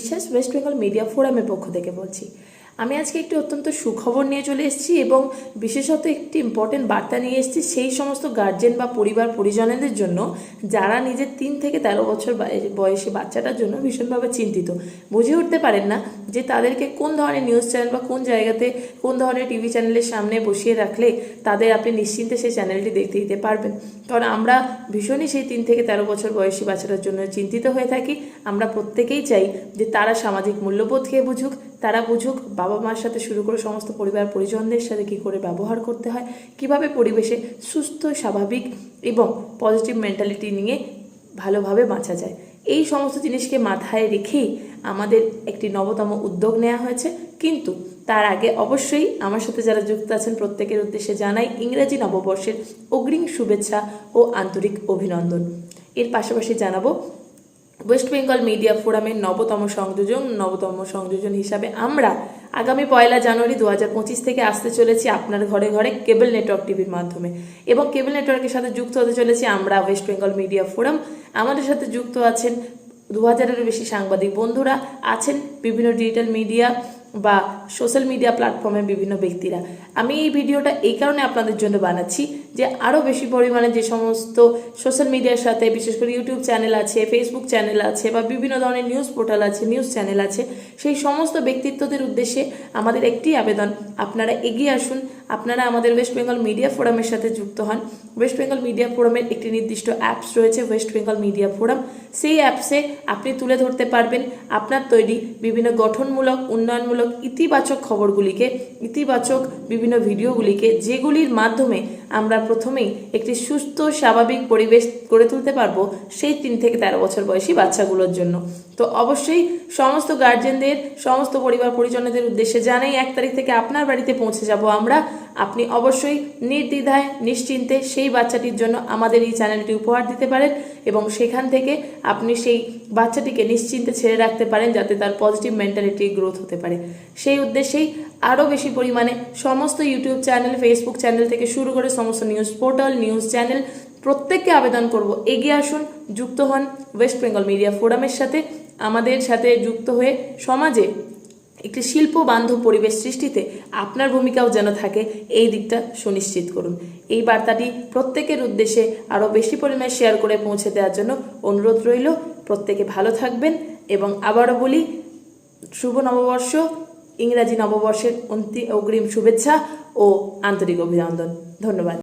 বিশ্বাস West Bengal media ফোরামের পক্ষ থেকে বলছি। আমি আজকে একটি অত্যন্ত সুখবর নিয়ে চলে এসেছি এবং বিশেষত একটি ইম্পর্টেন্ট বার্তা নিয়ে এসেছি সেই সমস্ত গার্জেন বা পরিবার পরিজনদের জন্য যারা নিজের তিন থেকে তেরো বছর বয়- বয়সী বাচ্চাটার জন্য ভীষণভাবে চিন্তিত। বুঝে উঠতে পারেন না যে তাদেরকে কোন ধরনের নিউজ চ্যানেল বা কোন জায়গাতে কোন ধরনের টিভি চ্যানেলের সামনে বসিয়ে রাখলে তাদের আপনি নিশ্চিন্তে সেই চ্যানেলটি দেখতে দিতে পারবেন। কারণ আমরা ভীষণই সেই তিন থেকে তেরো বছর বয়সী বাচ্চাটার জন্য চিন্তিত হয়ে থাকি। আমরা প্রত্যেকেই চাই যে তারা সামাজিক মূল্যবোধকে বুঝুক তারা বুঝুক বাবা মার সাথে শুরু করে সমস্ত পরিবার পরিজনদের সাথে কী করে ব্যবহার করতে হয়, কীভাবে পরিবেশে সুস্থ, স্বাভাবিক এবং পজিটিভ মেন্টালিটি নিয়ে ভালোভাবে বাঁচা যায়। এই সমস্ত জিনিসকে মাথায় রেখেই আমাদের একটি নবতম উদ্যোগ নেওয়া হয়েছে। কিন্তু তার আগে অবশ্যই আমার সাথে যারা যুক্ত আছেন, প্রত্যেকের উদ্দেশ্যে জানাই ইংরেজি নববর্ষের অগ্রিম শুভেচ্ছা ও আন্তরিক অভিনন্দন। এর পাশাপাশি জানাব ওয়েস্ট বেঙ্গল মিডিয়া ফোরামের নবতম সংযোজন নবতম সংযোজন হিসাবে আমরা আগামী পয়লা জানুয়ারি দু হাজার পঁচিশ থেকে আসতে চলেছি আপনার ঘরে ঘরে কেবল নেটওয়ার্ক টিভির মাধ্যমে। এবং কেবল নেটওয়ার্কের সাথে যুক্ত হতে চলেছি আমরা ওয়েস্ট বেঙ্গল মিডিয়া ফোরাম আমাদের সাথে যুক্ত আছেন দু হাজারেরও বেশি সাংবাদিক বন্ধুরা, আছেন বিভিন্ন ডিজিটাল মিডিয়া বা সোশ্যাল মিডিয়া প্ল্যাটফর্মে বিভিন্ন ব্যক্তিরা। আমি এই ভিডিওটা এই কারণে আপনাদের জন্য বানাচ্ছি যে আরও বেশি পরিমাণে যে সমস্ত সোশ্যাল মিডিয়ার সাথে, বিশেষ করে ইউটিউব চ্যানেল আছে ফেসবুক চ্যানেল আছে বা বিভিন্ন ধরনের নিউজ পোর্টাল আছে নিউজ চ্যানেল আছে, সেই সমস্ত ব্যক্তিত্বদের উদ্দেশ্যে আমাদের একটি আবেদন। আপনারা এগিয়ে আসুন আপনারা আমাদের ওয়েস্ট বেঙ্গল মিডিয়া ফোরামের সাথে যুক্ত হন। ওয়েস্ট বেঙ্গল মিডিয়া ফোরামের একটি নির্দিষ্ট অ্যাপস রয়েছে ওয়েস্ট বেঙ্গল মিডিয়া ফোরাম সেই অ্যাপসে আপনি তুলে ধরতে পারবেন আপনার তৈরি বিভিন্ন গঠনমূলক, উন্নয়নমূলক, ইতিবাচক খবরগুলিকে, ইতিবাচক বিভিন্ন ভিডিওগুলিকে, যেগুলির মাধ্যমে আমরা প্রথমেই একটি সুস্থ, স্বাভাবিক পরিবেশ গড়ে তুলতে পারব সেই তিন থেকে তেরো বছর বয়সী বাচ্চাগুলোর জন্য। তো অবশ্যই সমস্ত গার্জেনদের সমস্ত পরিবার পরিজনদের উদ্দেশ্যে জানাই, এক তারিখ থেকে আপনার বাড়িতে পৌঁছে যাব আমরা। আপনি অবশ্যই নির্দ্বিধায়, নিশ্চিন্তে সেই বাচ্চাটির জন্য আমাদের এই চ্যানেলটি উপহার দিতে পারেন এবং সেখান থেকে আপনি সেই বাচ্চাটিকে নিশ্চিন্তে ছেড়ে রাখতে পারেন যাতে তার পজিটিভ মেন্টালিটি গ্রোথ হতে পারে। সেই উদ্দেশ্যেই আরও বেশি পরিমাণে সমস্ত ইউটিউব চ্যানেল ফেসবুক চ্যানেল থেকে শুরু করে সমস্ত নিউজ পোর্টাল নিউজ চ্যানেল প্রত্যেককে আবেদন করব। এগিয়ে আসুন, যুক্ত হন ওয়েস্ট বেঙ্গল মিডিয়া ফোরামের সাথে। আমাদের সাথে যুক্ত হয়ে সমাজে একটি শিল্প বান্ধব পরিবেশ সৃষ্টিতে আপনার ভূমিকাও যেন থাকে, এই দিকটা সুনিশ্চিত করুন। এই বার্তাটি প্রত্যেকের উদ্দেশ্যে আরও বেশি পরিমাণে শেয়ার করে পৌঁছে দেওয়ার জন্য অনুরোধ রইল। প্রত্যেকে ভালো থাকবেন এবং আবারও বলি, শুভ নববর্ষ, ইংরাজি নববর্ষের অন্তি অগ্রিম শুভেচ্ছা ও আন্তরিক অভিনন্দন। ধন্যবাদ।